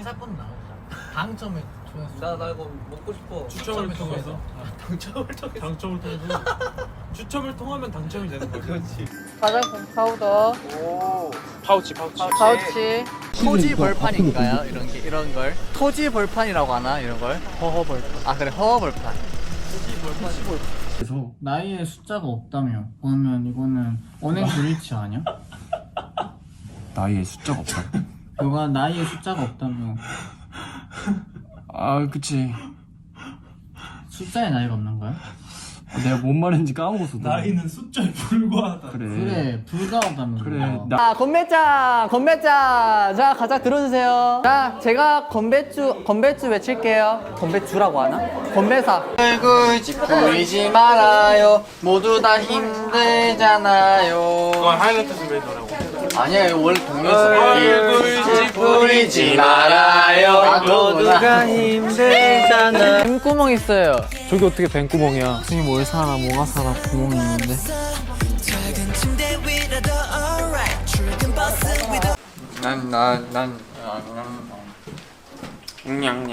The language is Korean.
회사권 나오자. 당첨에 조회수. 나, 나 이거 먹고 싶어. 추첨을 통해서 당첨을 통해서. 당첨을 통해서 추첨을 통하면 당첨이 되는 거죠. 그렇지. 화장품 파우더, 파우치 파우치. 파우치. 토지 벌판인가요? 이런 게 이런 걸 토지 벌판이라고 하나 이런 걸? 허허 벌판. 아 그래 허허 벌판. 나이에 숫자가 없다며. 그러면 이거는 언행 불일치 아니야? 나이에 숫자가 없다. 너가 나이에 숫자가 없다며. 아, 그치. 숫자에 나이가 없는 거야? 아, 내가 뭔 말인지 까먹었어. 너. 나이는 숫자에 불과하다. 그래. 그래, 불가하다며. 그래. 그거. 나자 건배자 건배자 자 가자 들어주세요. 자 제가 건배주 건배주 외칠게요. 건배주라고 하나? 건배사. 얼굴 찌푸리지 말아요. 모두 다 힘들잖아요. 그건 하이라이트 선배더라고. 아니야 이거 원래 동료였어. 찌푸리지 말아요. 모두가 힘들잖아. 뱀구멍 있어요. 저기 어떻게 뱀구멍이야? 무슨 뭘 살아 뭐가 살아 구멍이 있는데. 난난난 난, 난,